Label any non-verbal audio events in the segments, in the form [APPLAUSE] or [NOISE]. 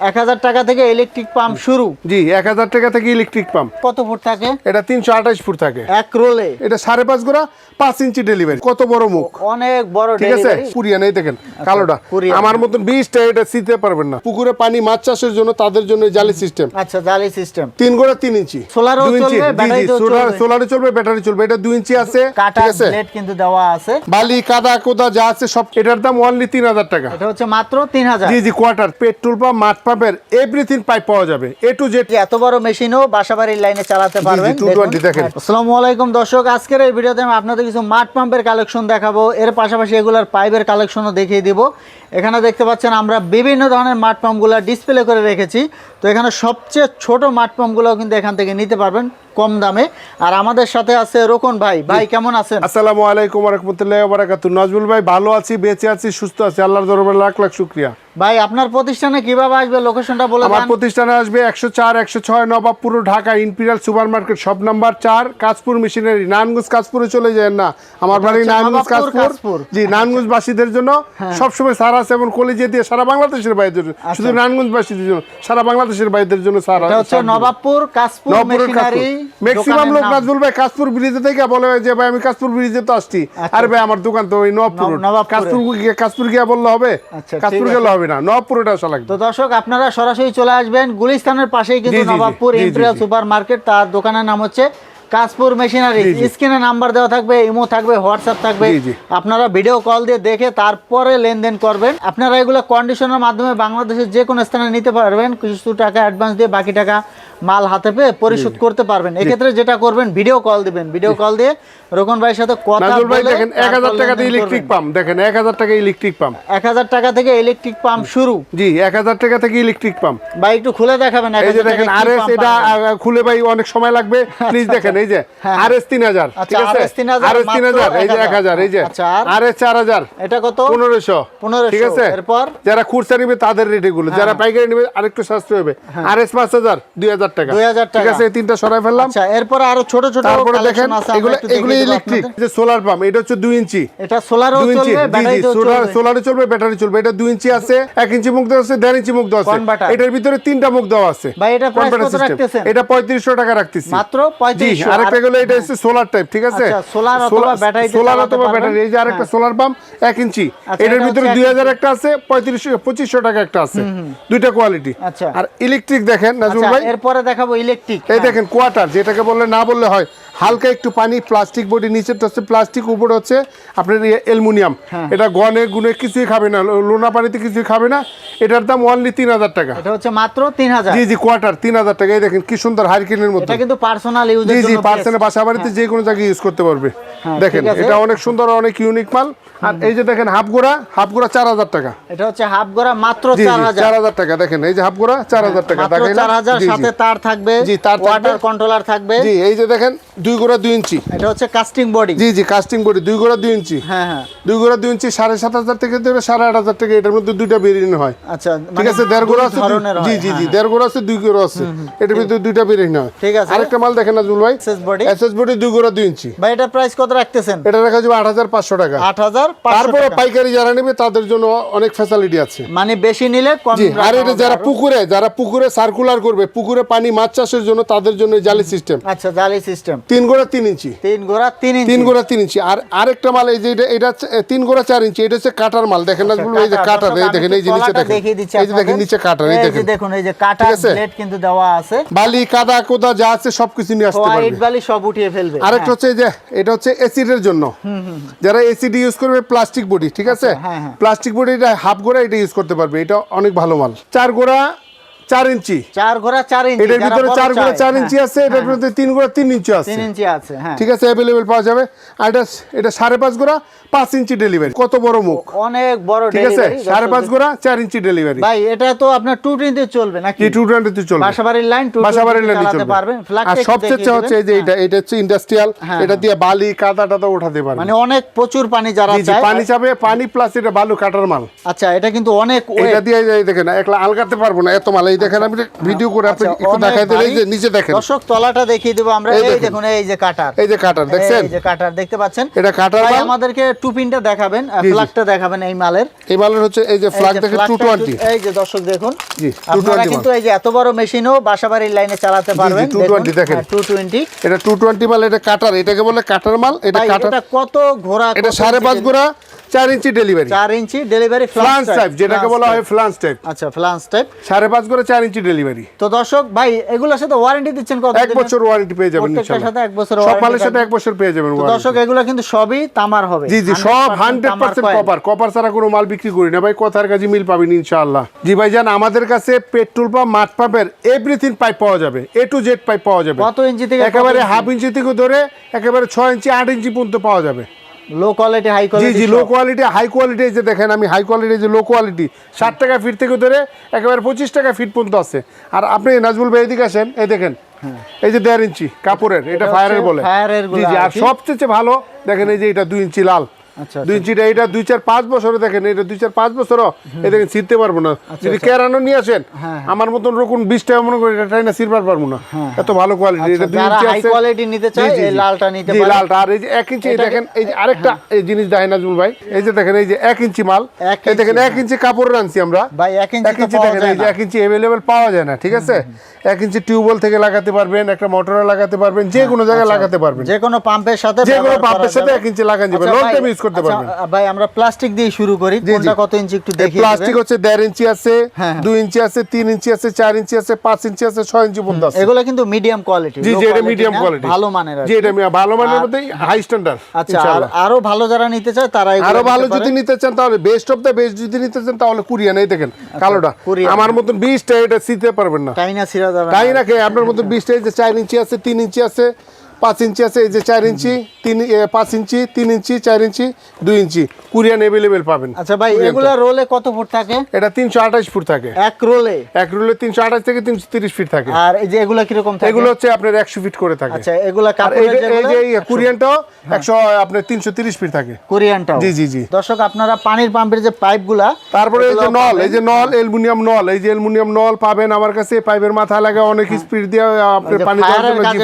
এক হাজার টাকা থেকে ইলেকট্রিক পাম্প শুরু। জি এক হাজার টাকা থেকে ইলেকট্রিক পাম্প কত ফুট থাকে? এটা তিনশো আঠাশ ফুট থাকে। এক রোলে? এটা সাড়ে পাঁচ গোড়া পাঁচ ইঞ্চি ডেলিভারি কত বড় মুখ? অনেক বড় ঠিক আছে? কুরিয়ান দেখেন কালোটা। আমার মতন এটা শীতে পারবেন না। পুকুরে পানি মাছ চাষের জন্য তাদের জন্য জালি সিস্টেম আচ্ছা জালি সিস্টেম তিন গোড়া তিন ইঞ্চি। সোলার চলবে। সোলারে চলবে। ব্যাটারি চলবে এটা দুই ইঞ্চি আছে ঠিক আছে? কিন্তু দেওয়া আছে। বালি কাদা কোদা যা আছে সব এটার দাম অনলি তিন হাজার টাকা। এটা হচ্ছে মাত্র তিন হাজার। G G quarter petrol pump মাঠ পাম্পের এভরিথিং পাইপ পাওয়া যাবে এ টু জেড এত বড় মেশিনও বাসাবাড়ির লাইনে চালাতে পারবেন। 220 দেখেন। আসসালামু আলাইকুম দর্শক আজকের এই ভিডিওতে আমি আপনাদের কিছু মাঠ পাম্পের কালেকশন দেখাবো। এর পাশাপাশি এগুলার পাইপের কালেকশনও দেখিয়ে দিব। এখানে দেখতে পাচ্ছেন আমরা বিভিন্ন ধরনের মাঠ পাম্পগুলো ডিসপ্লে করে রেখেছি। তো এখানে সবচেয়ে ছোট মাঠ পাম্পগুলোও কিন্তু এখান থেকে নিতে পারবেন কম দামে। আর আমাদের সাথে আছে রোকন ভাই। ভাই কেমন আছেন? আসসালামু আলাইকুম রহমতুল্লাহ বারাকাতু নাজমুল ভাই ভালো আছি বেঁচে আছি সুস্থ আছি। আল্লাহর দরবারে লাখ লাখ শুক্রিয়া। ভাই আপনার প্রতিষ্ঠানে কীভাবে আসবে? লোকেশনটা বলে আমার প্রতিষ্ঠানে আসবে একশো চার একশো ছয় Nawabpur Dhaka imperial super market সব নাম্বার চার কাজপুর মেশিনারি নানগুজ কাজপুরে চলে যায় না। আমার বাড়ি নানগুজ কাজপুর কাজপুর। জি নানগুজ বাসীদের জন্য সবসময় সার আছে এবং কলেজে দিয়ে সারা বাংলাদেশের বাইরের জন্য। শুধু নানগুজ বাসীদের জন্য সারা বাংলাদেশের বাইরের জন্য সার হচ্ছে নবাবপুর নবপুরের মেশিনারি ম্যাক্সিমাম লোক। নাজমুল ভাই কাশপুর ব্রিজে থেকে বলে যে ভাই আমি কাশপুর ব্রিজে তো আসছি। আরে ভাই আমার দোকান তো ওই নবাবপুর। নব- নবাবপুরে। কাশপুর গিয়ে কাশপুর গিয়ে বললে হবে। আচ্ছা, কাশপুর ঠিক গেলে হবে। না নবপুরটা আসা লাগবে। তো দর্শক আপনারা সরাসরি চলে আসবেন। গুলিস্তানের পাশেই কিন্তু। নবাবপুর ইম্পেরিয়াল সুপার মার্কেট তার দোকানের নাম হচ্ছে কাশপুর মেশিনারি। স্ক্রিনে নাম্বার দেওয়া থাকবে ইমো থাকবে হোয়াটসঅ্যাপ থাকবে। আপনারা ভিডিও কল দিয়ে দেখে তারপরে লেনদেন করবেন। আপনারা এগুলো কন্ডিশনের মাধ্যমে বাংলাদেশের যে কোনো স্থানে নিতে পারবেন। কিছু টাকা অ্যাডভান্স দিয়ে বাকি টাকা মাল হাতে পেয়ে পরিশোধ করতে পারবেন। এক্ষেত্রে যেটা করবেন ভিডিও কল দিবেন। ভিডিও কল দিয়ে রোকন ভাইয়ের সাথে কথা ভাই দেখেন এক হাজার টাকা দিয়ে ইলেকট্রিক পাম্প দেখেন এক হাজার টাকা ইলেকট্রিক পাম্প এক হাজার টাকা থেকে ইলেকট্রিক পাম্প শুরু। জি এক হাজার টাকা থেকে ইলেকট্রিক পাম্প ভাই একটু খুলে দেখাবেন এই যে দেখেন আর এটা খুলে ভাই অনেক সময় লাগবে। [LAUGHS] প্লিজ দেখেন এই যে হ্যাঁ, আর এস তিন হাজার আচ্ছা, ঠিক আছে? আর এস তিন হাজার এই যে এক হাজার। এই যে আচ্ছা, আর? এস চার হাজার এটা কত? পনেরোশো 1500 ঠিক আছে? এরপর? যারা খুচরা নিবে তাদের রেট এগুলো যারা পাইকারি নিবে আরেকটু সাশ্রয় হবে। আর এস পাঁচ হাজার দুই হাজার টাকা। 2000 ঠিক টাকা। আছে? এই তিনটা সরাই ফেললাম। আচ্ছা এরপর আরও ছোট ছোট তারপরে দেখেন এগুলো এগুলো ইলেকট্রিক যে সোলার পাম্প এটা হচ্ছে দুই ইঞ্চি। এটা সোলারও দুই ইঞ্চি সোলার সোলারে চলবে। ব্যাটারি চলবে এটা দুই ইঞ্চি আছে এক ইঞ্চি মুখ দেওয়া আছে দেড় ইঞ্চি মুখ দেওয়া আছে। এটার ভিতরে তিনটা মুখ দেওয়া আছে। ভাই, এটা পঁয়ত্রিশশো টাকা রাখতেছি। মাত্র 3500 আরেকটা আর- এটা হচ্ছে সোলার টাইপ ঠিক আছে? সোলার অথবা ব্যাটারি সোলার অথবা ব্যাটারি এই যে আরেকটা সোলার পাম্প এক ইঞ্চি আচ্ছা, এটার ভিতরে হচ্ছে দুই এক হাজার একটা আছে পঁয়ত্রিশশো পঁচিশশো টাকা একটা আছে। দুইটা কোয়ালিটি আচ্ছা। আর ইলেকট্রিক দেখেন নাজমুল আচ্ছা ভাই? এরপরে দেখাবো ইলেকট্রিক এই দেখেন কোয়ার্টার যেটাকে বললে না বললে হয়। হালকা একটু পানি প্লাস্টিক বডি নিচেরটা হচ্ছে প্লাস্টিক উপরে হচ্ছে আপনার অ্যালুমিনিয়াম। হ্যাঁ। এটা গনে গুনে কিছুই খাবে না লোনা পানিতে কিছুই খাবে না। এটার দাম অনলি তিন হাজার টাকা। এটা হচ্ছে মাত্র 3000 জি জি কোয়ার্টার তিন হাজার টাকা। এই দেখেন কি সুন্দর হারিকেনের মতো। এটা কিন্তু পার্সোনাল ইউজের জি জি। পার্সেন্ট বাসা বাড়িতে যে কোনো জায়গায় ইউজ করতে পারবে। হ্যাঁ, দেখেন এটা অনেক সুন্দর অনেক ইউনিক মাল। আর এই যে দেখেন হাফ গোড়া হাফ গোড়া চার হাজার টাকা। এটা হচ্ছে হাফ গড়া মাত্র চার হাজার। টাকা। দেখেন এই যে হাফ গোড়া চার হাজার টাকা। মাত্র দেখাইলাম। 4000 জি, জি। সাথে তার থাকবে জি, তার কন্ট্রোলার থাকবে। জি এই যে দেখেন দুই গোড়া দুই ইঞ্চি। এটা হচ্ছে casting body G G casting body দুই গোড়া দুই ইঞ্চি। হ্যাঁ হ্যাঁ। দুই গোড়া দুই ইঞ্চি সাড়ে সাত হাজার থেকে দেবে সাড়ে আট হাজার টাকা এটার মধ্যে দুইটা বেরিয়ে হয়। আচ্ছা ঠিক মানে আছে দেড় গোড়া আছে ধরনের জি জি হ্যাঁ, জি হ্যাঁ। দেড় গোড়া আছে দুই গোড়া আছে। এটার ভিতরে দুইটা বেরিয়ে হয়। ঠিক আছে। আরেকটা মাল দেখেন না জুল ভাই SS body। এসএস বডি দুই গোড়া দুই ইঞ্চি। ভাই এটা প্রাইস কত রাখতেছেন? এটা রাখা যাবে আট হাজার পাঁচশো টাকা। আট হাজার তারপরে পাইকারি যারা নেবে তাদের জন্য অনেক ফ্যাসিলিটি আছে। মানে বেশি নিলে কম জি আর এটা যারা পুকুরে যারা পুকুরে সার্কুলার করবে পুকুরে পানি মাছ চাষের জন্য তাদের জন্য জালি সিস্টেম আচ্ছা জালি সিস্টেম তিন গোড়া তিন ইঞ্চি। তিন গোড়া তিন ইঞ্চি। তিন গোড়া তিন ইঞ্চি। আর আরেকটা মাল এই যে এটা এটা তিন গোড়া চার ইঞ্চি এটা হচ্ছে কাটার মাল। দেখেন না এই যে কাটার এই দেখেন এই যে নিচে দেখেন। এই যে দেখেন নিচে কাটার এই দেখেন। দেখুন এই যে কাটা ঠিক আছে? প্লেট কিন্তু দেওয়া আছে। বালি কাদা কোদা যা আছে সবকিছু নিয়ে আসতে হোয়াইট পারবে। বালি সব উঠিয়ে ফেলবে। আরেকটা হচ্ছে এই যে এটা হচ্ছে এসিডের জন্য। যারা এসিড ইউজ করবে প্লাস্টিক বডি ঠিক আছে? হ্যাঁ, হ্যাঁ। প্লাস্টিক বডি এটা হাফ গোড়া এটা ইউজ করতে পারবে। এটা অনেক ভালো মাল। চার গোড়া চার ইঞ্চি। চার ঘোড়া চার ইঞ্চি এটার ভিতরে চার চায়, চার হ্যাঁ, ইঞ্চি আছে এটার ভিতরে তিন গোড়া তিন ইঞ্চি আছে। তিন ইঞ্চি আছে হ্যাঁ। ঠিক আছে অ্যাভেলেবেল পাওয়া যাবে। আর এটা এটা সাড়ে পাঁচ গোড়া পাঁচ ইঞ্চি ডেলিভারি কত বড় মুখ। অনেক বড় ঠিক আছে সাড়ে পাঁচ গোড়া চার ইঞ্চি ডেলিভারি ভাই এটা তো আপনার টু চলবে নাকি? টু চলবে। বাসাবাড়ির লাইন টু বাসাবাড়ির লাইনে চলবে। পারবেন আর সবচেয়ে হচ্ছে যে এটা এটা হচ্ছে ইন্ডাস্ট্রিয়াল হ্যাঁ, এটা দিয়ে বালি কাদা টাদা উঠাতে পারবে। মানে অনেক প্রচুর পানি যারা চায়। পানি চাবে পানি প্লাস এটা বালু কাটার মাল। আচ্ছা এটা কিন্তু অনেক এটা দিয়ে দেখেন একলা আলগাতে পারব না এত মাল। এই দেখেন আমি ভিডিও করে আপনি আচ্ছা, একটু অনেক দেখাই দিলে এই যে নিচে দেখেন। দর্শক তলাটা দেখিয়ে দেবো আমরা। এই দেখুন। এই যে কাটার। এই যে কাটার দেখছেন? এই যে কাটার দেখতে পাচ্ছেন? এটা কাটার ভাই আমাদেরকে টু পিনটা দেখাবেন ফ্ল্যাগটা দেখাবেন এই মালের। এই মালের হচ্ছে এই যে ফ্ল্যাগ দেখেন flag টু টা টোয়েন্টি একটু- এই যে দর্শক দেখুন। জি, 220 কিন্তু এই যে এত বড় মেশিনও বাসাবাড়ির লাইনে চালাতে পারবেন। 220 দেখেন। টু টোয়েন্টি এটা টু টোয়েন্টি মাল এটা কাটার এটাকে বলে কাটার মাল এটা কাটার এটা কত ঘোড়া এটা কত সাড়ে পাঁচ ইঞ্চি? গোড়া চার ইঞ্চি ডেলিভারি চার ইঞ্চি ডেলিভারি ফ্লান্স টাইপ যেটাকে বলা হয় ফ্লান্স টাইপ আচ্ছা ফ্লান্স টাইপ সাড়ে পাঁচ চার ইঞ্চি ডেলিভারি তো দর্শক ভাই এগুলোর সাথে ওয়ারেন্টি দিচ্ছেন কত এক বছর ওয়ারেন্টি পেয়ে যাবেন ইনশাআল্লাহ সাথে এক বছর সব warranty মালের সাথে এক বছর পেয়ে যাবেন warranty। দর্শক এগুলো কিন্তু সবই তামার হবে। জি জি সব হান্ড্রেড তামার পার্সেন্ট coil। কপার কপার ছাড়া কোনো মাল বিক্রি করি না ভাই কথার কাছে মিল পাবেন ইনশাআল্লাহ। জি ভাই জান আমাদের কাছে পেট্রোল পাম্প মাঠ পাম্পের এভরিথিং পাইপ পাওয়া যাবে। এ টু জেড পাইপ পাওয়া যাবে। কত ইঞ্চি থেকে একেবারে হাফ ইঞ্চি থেকে ধরে একেবারে ছয় ইঞ্চি আট ইঞ্চি পর্যন্ত পাওয়া যাবে। লো কোয়ালিটি হাই কোয়ালিটি জি লো কোয়ালিটি হাই কোয়ালিটি যে দেখেন আমি হাই কোয়ালিটি যে লো কোয়ালিটি ষাট টাকা ফিট থেকে ধরে একেবারে পঁচিশ টাকা ফিট পর্যন্ত আছে। আর আপনি নাজমুল ভাই এদিকে আসেন এই দেখেন এই যে দেড় ইঞ্চি কাপড়ের এটা ফায়ারের বলে। ফায়ারের জি জি আর সবচেয়ে ভালো দেখেন এই যে এটা দুই ইঞ্চি লাল। দুই ইঞ্চিটা এটা দুই চার পাঁচ বছরে দেখেন এটা দুই চার পাঁচ বছরও এই দেখেন ছিঁড়তে পারব না। যদি কেরানো নিয়ে আসেন হ্যাঁ, আমার মতন রকম বিশ মনে করি এটা টাইনা ছিঁড়বার পারব না। এত ভালো কোয়ালিটি এটা দুই আচ্ছা, ইঞ্চি আছে quality নিতে এই লালটা নিতে লালটা আর এই যে এক ইঞ্চি দেখেন এই যে আরেকটা এই জিনিস দেখেন নাজমুল ভাই। এই যে দেখেন এই যে এক ইঞ্চি মাল এই দেখেন ইঞ্চি, কাপড় আনছি আমরা। ভাই, ইঞ্চি দেখেন এই যে ইঞ্চি পাওয়া যায় না ঠিক আছে? এক ইঞ্চি টিউবওয়েল থেকে লাগাতে পারবেন একটা মোটরে লাগাতে পারবেন যে কোনো জায়গায় লাগাতে পারবেন। যে কোনো পাম্পের সাথে যে কোনো পাম্পের সাথে এক ইঞ্চি লাগান যাবে আচ্ছা, লং টাইম ইউজ করতে আচ্ছা, পারবেন। ভাই আমরা প্লাস্টিক দিয়ে শুরু করি। কোনটা কত ইঞ্চি একটু দেখিয়ে প্লাস্টিক হচ্ছে দেড় ইঞ্চি আছে হ্যাঁ, হ্যাঁ। দুই ইঞ্চি আছে তিন ইঞ্চি আছে চার ইঞ্চি আছে পাঁচ ইঞ্চি আছে ছয় ইঞ্চি পর্যন্ত আছে। এগুলো কিন্তু মিডিয়াম কোয়ালিটি জি জি এটা মিডিয়াম কোয়ালিটি ভালো মানের আর জি এটা ভালো মানের মধ্যে হাই স্ট্যান্ডার্ড আচ্ছা আর আরও ভালো যারা নিতে চায় তারা আরও ভালো যদি নিতে চান তাহলে বেস্ট অফ দ্য বেস্ট যদি নিতে চান তাহলে কুরিয়ান এই দেখেন কালোটা। আমার মতন বিশটা এটা সিতে পারবেন না। তাই না ছিঁড়া যাবে। না আপনার মধ্যে বিশটা চার ইঞ্চি আছে তিন ইঞ্চি আছে পাঁচ ইঞ্চি আছে এই যে চার ইঞ্চি তিন পাঁচ ইঞ্চি তিন ইঞ্চি চার ইঞ্চি দুই ইঞ্চি। কুরিয়ান এভেলেবেল পাবেন। আচ্ছা ভাই কুরিয়ানটা। এগুলা রোলে কত ফুট থাকে? এটা তিনশো আঠাশ ফুট থাকে। এক রোলে এক রুলে তিনশো আঠাশ থেকে তিনশো তিরিশ ফিট থাকে। আর এই যে এগুলা কীরকম থাকে? এগুলো হচ্ছে আপনার একশো ফিট করে থাকে। আচ্ছা এগুলা এই যে- কুরিয়ানটাও একশো আপনার তিনশো তিরিশ ফিট থাকে। কোরিয়ানটাও জি, জি, জি। দর্শক আপনারা পানির পাম্পের যে পাইপগুলা তারপরে এই যে নল এই যে নল অ্যালুমিনিয়াম নল এই যে অ্যালুমিনিয়াম নল পাবেন আমার কাছে। পাইপের মাথা লাগে অনেক স্পিড দিয়ে আপনার পানি দেওয়ার জন্য জি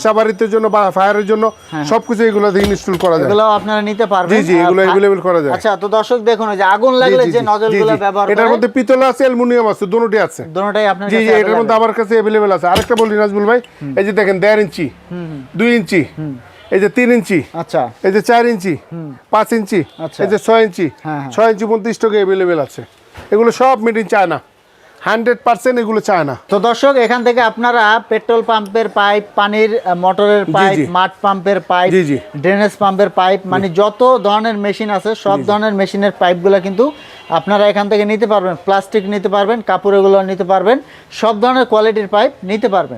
হ্যাঁ। বাসা বাড়িতে জন্য বা ফায়ারের জন্য সবকিছু এগুলো ইনস্টল করা যায়। এগুলো আপনারা নিতে পারবেন। জি, জি, এগুলো available করা যায়। আচ্ছা তো দর্শক দেখুন যে আগুন লাগলে যে নজলগুলো। ব্যবহার এটার মধ্যে পিতল আছে অ্যালুমিনিয়াম আছে দুটোটি আছে। দুটোটাই আপনার জি কাছে জি এটার মধ্যে আমার কাছে অ্যাভেলেবেল আছে। আরেকটা বলি নাজমুল ভাই এই যে দেখেন দেড় ইঞ্চি দুই ইঞ্চি এই যে তিন ইঞ্চি আচ্ছা। এই যে চার ইঞ্চি পাঁচ ইঞ্চি আচ্ছা। এই যে ছয় ইঞ্চি হ্যাঁ, হ্যাঁ। ছয় ইঞ্চি পর্যন্ত স্টকে অ্যাভেলেবেল আছে। এগুলো সব made in China hundred percent এগুলো চায় না। তো দর্শক এখান থেকে আপনারা পেট্রোল পাম্পের পাইপ পানির মোটরের পাইপ মাঠ পাম্পের পাইপ। ড্রেনেজ পাম্পের পাইপ মানে যত ধরনের মেশিন আছে সব ধরনের মেশিনের পাইপগুলো কিন্তু আপনারা এখান থেকে নিতে পারবেন। প্লাস্টিক নিতে পারবেন কাপড়গুলো নিতে পারবেন সব ধরনের কোয়ালিটির পাইপ নিতে পারবেন।